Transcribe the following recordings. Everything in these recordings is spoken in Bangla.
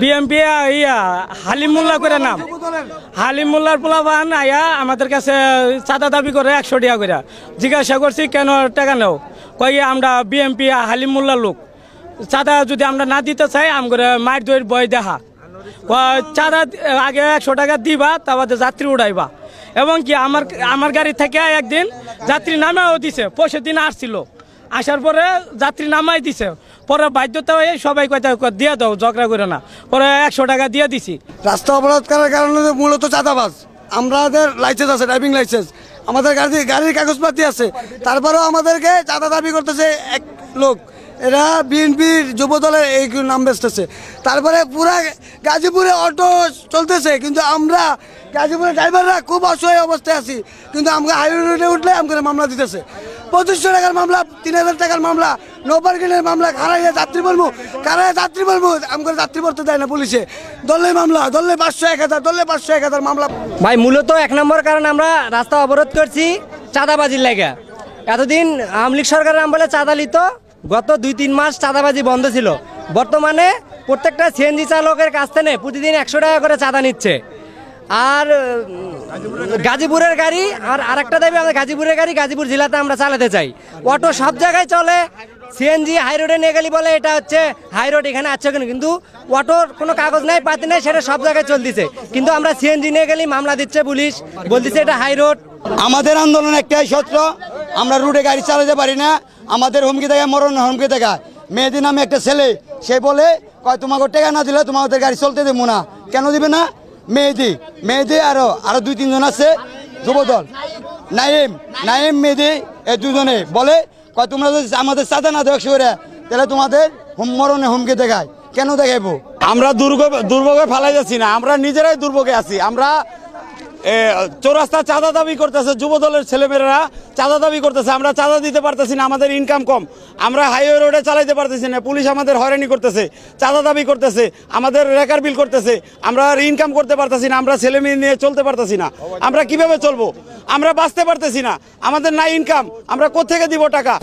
বিএমপি ইয়া, হালিম মোল্লা করে নাম। হালিমুল্লার পোলাবান আয়া আমাদের কাছে চাঁদা দাবি করে একশো টাকা করে জিজ্ঞাসা করছি, কেন টাকা নেও? কই আমরা বিএমপি হালিম মোল্লার লোক। চাঁদা যদি আমরা না দিতে চাই আম করে মায়ের দইয়ের বই দেখা চাঁদা, আগে একশো টাকা দিবা, তারপরে যাত্রী উড়াইবা। এবং কি, আমার আমার গাড়ি থেকে একদিন যাত্রী নামেও দিছে পরশু দিন আসছিল। আসার পরে যাত্রী নামাই দিছে। পরে বাধ্যতা হয়ে সবাই কথা দিয়ে দাও, ঝগড়া করে না। পরে একশো টাকা দিয়ে দিছি। রাস্তা অবরোধ করার কারণে মূলত চাঁদাবাজ। আমাদের লাইসেন্স আছে ড্রাইভিং লাইসেন্স আমাদের গাড়ি, গাড়ির কাগজপাতি আছে। তারপরেও আমাদেরকে চাঁদা দাবি করতেছে এক লোক। এরা বিএনপির যুব দলের এই নাম বেচতেছে। তারপরে পুরা গাজীপুরে অটো চলতেছে, কিন্তু আমরা গাজীপুরের ড্রাইভাররা খুব অসহায় অবস্থায় আছি। কিন্তু আমরা হাইওয়ে রোডে উঠলে আমাদের মামলা দিতেছে। পঁচিশশো টাকার মামলা, তিন হাজার টাকার মামলা নো পার্কিংয়ের মামলা খারাইয়া যাত্রী বলব? খারাইয়া যাত্রী বলব? আমাদের যাত্রী পড়তে দেয় না পুলিশে। দলে মামলা দলে পাঁচশো, এক হাজার দলে পাঁচশো, এক হাজার মামলা। ভাই, মূলত এক নম্বর কারণ আমরা রাস্তা অবরোধ করছি চাঁদাবাজির লেগে। এতদিন আওয়ামী লীগ সরকারের আমলে চাঁদা লিত, গত দুই, তিন মাস চাঁদাবাজি বন্ধ ছিল। বর্তমানে প্রত্যেকটা সিএনজি চালকের কাছ থেকে প্রতিদিন একশো টাকা করে চাঁদা নিচ্ছে। আর গাজীপুরের গাড়ি আর আরেকটা দাবি আমাদের গাজীপুরের গাড়ি, গাজীপুর জেলাতে আমরা চালাতে চাই। অটো সব জায়গায় চলে সিএনজি হাই রোডে নিয়ে গেলি বলে এটা হচ্ছে হাই রোড এখানে আছে কেন, কিন্তু অটোর কোনো কাগজ নাই, পাতি নাই, সেটা সব জায়গায় চলতেছে। কিন্তু আমরা সিএনজি নিয়ে গেলি, মামলা দিচ্ছে পুলিশ, বলতেছে এটা হাই রোড আমাদের আন্দোলন একটাই সত্য, আমরা রুটে গাড়ি চালাতে পারি না, আমাদের হুমকি দেখায় মরণ হুমকি দেখায়। মেয়েদের নামে একটা ছেলে, সে বলে, কয়, তোমাকে টাকা না দিলে তোমাদের গাড়ি চলতে দেবো না। কেন দিবে না? মেয়েদি মেহেদি আরও আরও দুই, তিনজন আছে। যুবদল। নাইম নাইম মেহেদি, এই দুজনে। বলে, কয়, তোমরা যদি আমাদের সাথে না দেখ করে, তাহলে তোমাদের মরণে হুমকি দেখায়। কেন দেখাইবো? আমরা দুর্গ, দুর্ভোগে ফালাই যাচ্ছি না, আমরা নিজেরাই দুর্ভোগে আছি। আমরা চৌরাস্তা চাঁদা দাবি করতেছে যুব দলের ছেলেমেয়েরা। চাঁদা দাবি করতেছে, আমরা চাঁদা দিতে পারতেছি না, আমাদের ইনকাম কম। আমরা হাইওয়ে রোডে চালাইতে পারতেছি না, পুলিশ আমাদের হয়রানি করতেছে, চাঁদা দাবি করতেছে, আমাদের রেকার বিল করতেছে, আমরা আর ইনকাম করতে পারতেছি না, আমরা ছেলে মেয়ে নিয়ে চলতে পারতেছি না। আমরা কীভাবে চলবো? আমরা বাঁচতে পারতেছি না, আমাদের না ইনকাম আমরা কোথেকে দিব টাকা?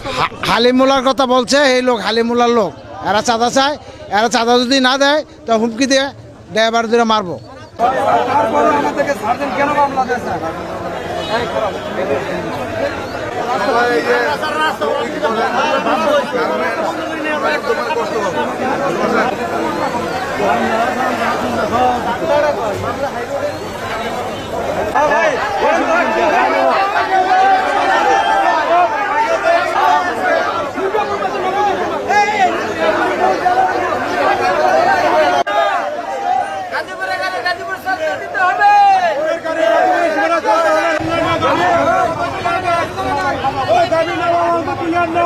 হালিমুলার কথা বলছে, এই লোক হালিমুলার লোক। এরা চাঁদা চায়, এরা চাঁদা যদি না দেয়, তো হুমকি দিয়ে ড্রাইভার তারপরে আমাদেরকে সার্জেন্ট কেন মামলা না